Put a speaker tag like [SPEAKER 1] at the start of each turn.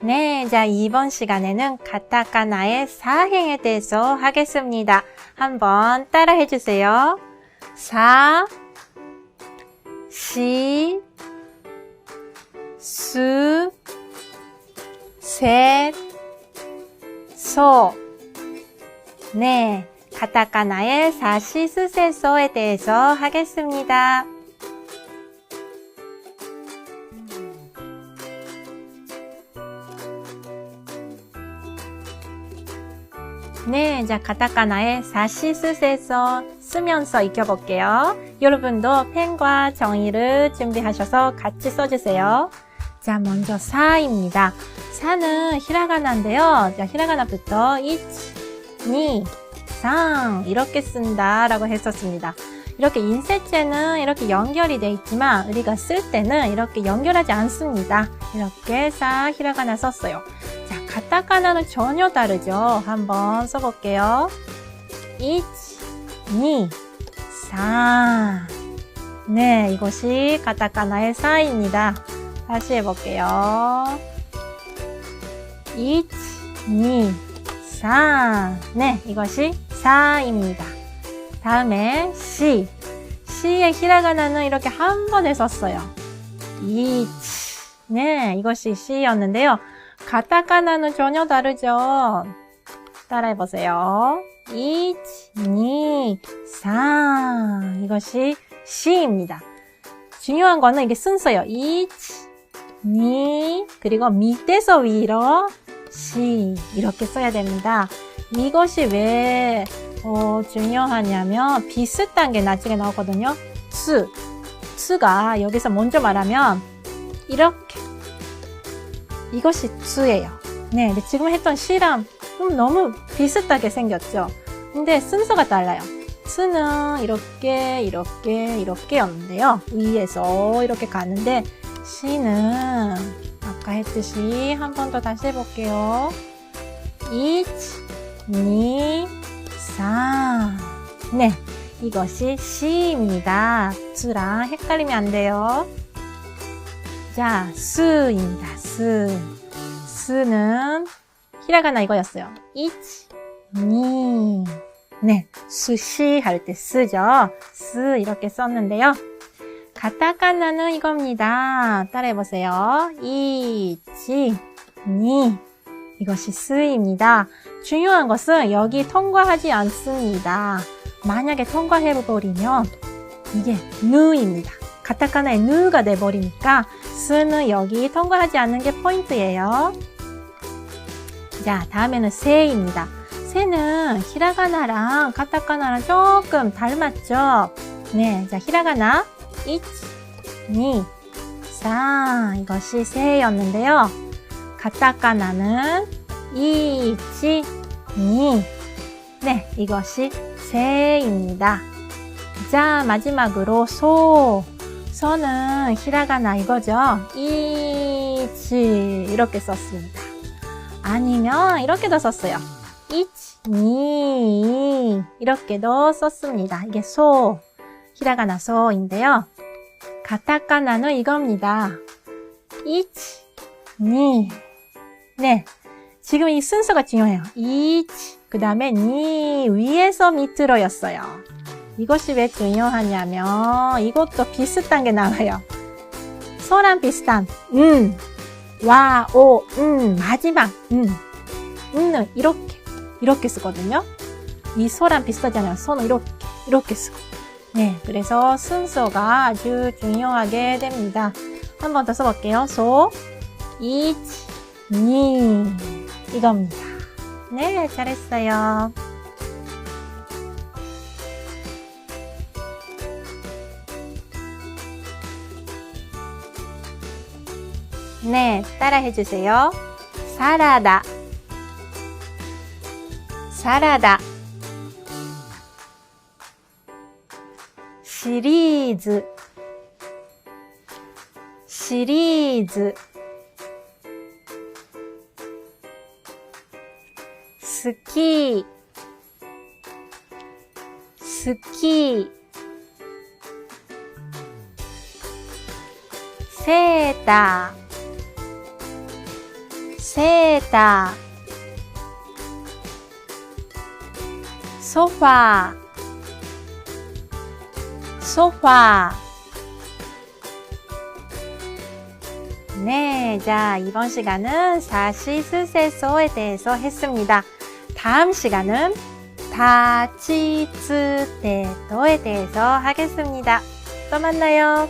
[SPEAKER 1] 네, 자, 이번 시간에는 가타카나의 사행에 대해서 하겠습니다. 한번 따라 해 주세요. 사, 시, 수, 셋, 소. 네, 가타카나의 사시스세소에 대해서 하겠습니다. 네, 자, 가타카나의 사시스세서 쓰면서 익혀볼게요. 여러분도 펜과 정의를 준비하셔서 같이 써주세요. 자, 먼저 사입니다. 사는 히라가나인데요. 자, 히라가나부터 1, 2, 3 이렇게 쓴다라고 했었습니다. 이렇게 인쇄체는 이렇게 연결이 되어 있지만 우리가 쓸 때는 이렇게 연결하지 않습니다. 이렇게 사 히라가나 썼어요. 자, 가타카나는 전혀 다르죠. 한번 써볼게요. 1, 2, 3. 네, 이것이 가타카나의 사입니다. 다시 해볼게요. 1, 2, 3. 네, 이것이 4입니다. 다음에 시. 시의 히라가나는 이렇게 한 번에 썼어요. 2. 네, 이것이 시였는데요. 가타카나는 전혀 다르죠. 따라해보세요. 1, 2, 3. 이것이 시입니다. 중요한 거는 이게 순서예요. 1, 2, 그리고 밑에서 위로 시 이렇게 써야 됩니다. 이것이 왜 어, 중요하냐면 비슷한 게 나중에 나오거든요. 츠, 츠가 여기서 먼저 말하면 이렇게 이것이 츠예요. 네, 지금 했던 시랑 음, 너무 비슷하게 생겼죠. 근데 순서가 달라요. 스는 이렇게 이렇게 이렇게였는데요. 위에서 이렇게 가는데 시는 아까 했듯이 한 번 더 다시 해볼게요. 1, 2, 3. 네, 이것이 시입니다. 수랑 헷갈리면 안 돼요. 자, 수입니다. 수. 수는 히라가나 이거였어요. 1, 2. 네, 수시 할 때 쓰죠. 스 이렇게 썼는데요. 가타카나는 이겁니다. 따라해보세요. 이치, 니. 이것이 스입니다. 중요한 것은 여기 통과하지 않습니다. 만약에 통과해버리면 이게 누입니다. 가타카나의 누가 돼버리니까 스는 여기 통과하지 않는 게 포인트예요. 자, 다음에는 세입니다. 세는 히라가나랑 가타카나랑 조금 닮았죠? 네, 자, 히라가나 1, 2, 3 이것이 세였는데요. 가타카나는 1, 2 네, 이것이 세입니다. 자, 마지막으로 소 소는 히라가나 이거죠. 1, 이렇게 썼습니다. 아니면 이렇게도 썼어요. 1, 2 이렇게도 썼습니다. 이게 소 히라가나 소인데요. 가타카나는 이겁니다. 1, 2. 네. 지금 이 순서가 중요해요. 1, 그 다음에 2, 위에서 밑으로였어요. 이것이 왜 중요하냐면 이것도 비슷한 게 나와요. 소랑 비슷한 음, 와, 오, 음, 마지막 음, 음은 이렇게 이렇게 쓰거든요. 이 소랑 비슷하잖아요. 소는 이렇게 이렇게 쓰고 네, 그래서 순서가 아주 중요하게 됩니다. 한 번 더 써볼게요. 소, 1, 2 이겁니다. 네, 잘했어요. 네, 따라 해 주세요. 사라다, 사라다. 시리즈. 시리즈. 스키. 스키. 세다 세다 소파 소파 네, 자, 이번 시간은 사시스세소에 대해서 했습니다. 다음 시간은 다치츠테토에 대해서 하겠습니다. 또 만나요.